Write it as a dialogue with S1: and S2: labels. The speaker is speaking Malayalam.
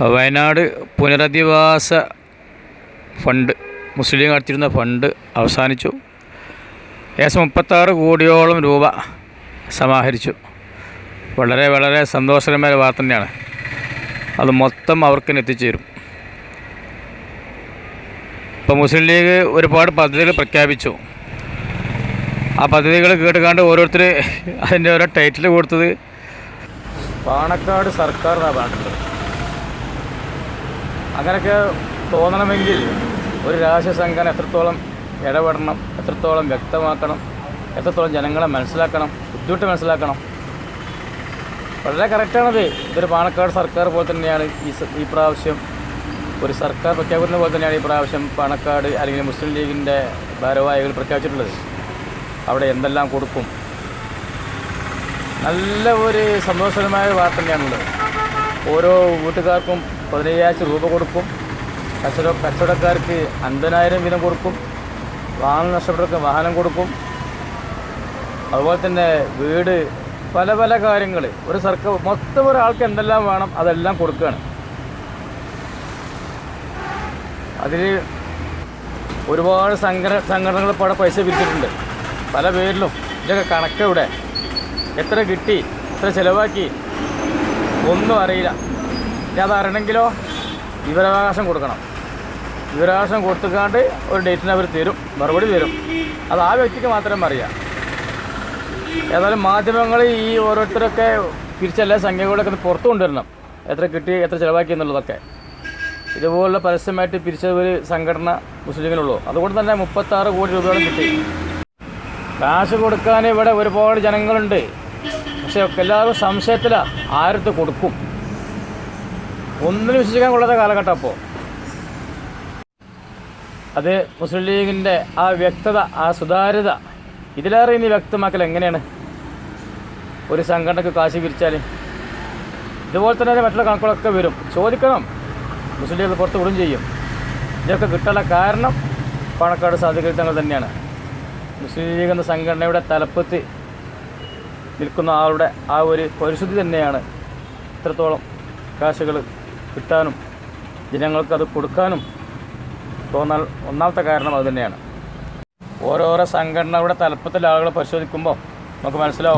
S1: വയനാട് പുനരധിവാസ ഫണ്ട് മുസ്ലിം നടത്തിയിരുന്ന ഫണ്ട് അവസാനിച്ചു. ഏകദേശം മുപ്പത്താറ് കോടിയോളം രൂപ സമാഹരിച്ചു. വളരെ വളരെ സന്തോഷകരമായ വാർത്ത തന്നെയാണ്. അത് മൊത്തം അവർക്ക് തന്നെ എത്തിച്ചേരും. ഇപ്പോൾ മുസ്ലിം ലീഗ് ഒരുപാട് പദ്ധതികൾ പ്രഖ്യാപിച്ചു. ആ പദ്ധതികൾ കേട്ടുകാണ്ട് ഓരോരുത്തർ അതിന്റെ ഓരോ ടൈറ്റിൽ കൊടുത്തത് പാണക്കാട് സർക്കാർ എന്നാണ് പറഞ്ഞിട്ടുള്ളത് അങ്ങനെയൊക്കെ തോന്നണമെങ്കിൽ ഒരു രാഷ്ട്രീയ സംഘടന എത്രത്തോളം ഇടപെടണം എത്രത്തോളം വ്യക്തമാക്കണം എത്രത്തോളം ജനങ്ങളെ മനസ്സിലാക്കണം ബുദ്ധിമുട്ട് മനസ്സിലാക്കണം. വളരെ കറക്റ്റാണത് ഇതൊരു പാണക്കാട് സർക്കാർ പോലെ തന്നെയാണ് ഈ ഈ പ്രാവശ്യം ഒരു സർക്കാർ പ്രഖ്യാപിക്കുന്ന പോലെ തന്നെയാണ് ഈ പ്രാവശ്യം പാണക്കാട് അല്ലെങ്കിൽ മുസ്ലിം ലീഗിന്റെ ഭാരവാഹികൾ പ്രഖ്യാപിച്ചിട്ടുള്ളത്. അവിടെ എന്തെല്ലാം കൊടുക്കും. നല്ല ഒരു സന്തോഷകരമായ വാർത്ത തന്നെയാണുള്ളത്. ഓരോ വീട്ടുകാർക്കും പതിനയ്യായിരം രൂപ കൊടുക്കും. കച്ചവട കച്ചവടക്കാർക്ക് അൻപതിനായിരം വീതം കൊടുക്കും. വാഹനം നഷ്ടപ്പെട്ടവർക്ക് വാഹനം കൊടുക്കും. അതുപോലെ തന്നെ വീട് പല പല കാര്യങ്ങൾ ഒരു സർക്കാർ മൊത്തം ഒരാൾക്ക് എന്തെല്ലാം വേണം അതെല്ലാം കൊടുക്കുകയാണ് അതിൽ ഒരുപാട് സംഘ സംഘടനകൾ അവിടെ പൈസ പിരിച്ചിട്ടുണ്ട്. പല പേരിലും. ഇതൊക്കെ കണക്ക് ഇവിടെ എത്ര കിട്ടി? എത്ര ചിലവാക്കി? ഒന്നും അറിയില്ല. ഇനി അത് വിവരാവകാശം കൊടുക്കണം. വിവരാവകാശം കൊടുത്തുകാണ്ട് ഒരു ഡേറ്റിന് അവർ തരും മറുപടി തരും. അത് ആ വ്യക്തിക്ക് മാത്രം അറിയാം. ഏതായാലും മാധ്യമങ്ങൾ ഈ ഓരോരുത്തരൊക്കെ തിരിച്ചെല്ലാ സംഖ്യകളൊക്കെ പുറത്തു കൊണ്ടുവരണം. എത്ര കിട്ടി എത്ര ചിലവാക്കി എന്നുള്ളതൊക്കെ. ഇതുപോലുള്ള പരസ്യമായിട്ട് പിരിച്ച ഒരു സംഘടന മുസ്ലിമിനുള്ളൂ. അതുകൊണ്ട് തന്നെ മുപ്പത്താറ് കോടി രൂപയോളം കിട്ടി. കാശ് കൊടുക്കാൻ ഇവിടെ ഒരുപാട് ജനങ്ങളുണ്ട്. പക്ഷെ എല്ലാവരും സംശയത്തിലാണ് ആരത്ത് കൊടുക്കും? ഒന്നിനും വിശ്വസിക്കാൻ കൊള്ളാത്ത കാലഘട്ടം അപ്പോൾ അത് മുസ്ലിം ലീഗിന്റെ ആ വ്യക്തത ആ സുതാര്യത ഇതിലേറെ ഇനി വ്യക്തമാക്കൽ എങ്ങനെയാണ്? ഒരു സംഘടനക്ക് കാശി പിരിച്ചാൽ ഇതുപോലെ തന്നെ മറ്റുള്ള കണക്കുകളൊക്കെ വരും. ചോദിക്കണം. മുസ്ലിം ലീഗ് പുറത്ത് വിടും ചെയ്യും. ഇതൊക്കെ കിട്ടാനുള്ള കാരണം പാണക്കാട് സാധിക്കൽ തന്നെയാണ്. മുസ്ലിം ലീഗ് എന്ന സംഘടനയുടെ തലപ്പത്ത് നിൽക്കുന്ന ആളുടെ ആ ഒരു പരിശുദ്ധി തന്നെയാണ്. ഇത്രത്തോളം കാശുകൾ കിട്ടാനും ജനങ്ങൾക്കത് കൊടുക്കാനും തോന്നാൽ ഒന്നാമത്തെ കാരണം അതുതന്നെയാണ് ഓരോരോ സംഘടനകളുടെ തലപ്പത്തിൽ ആളുകളെ പരിശോധിക്കുമ്പോൾ നമുക്ക് മനസ്സിലാവും.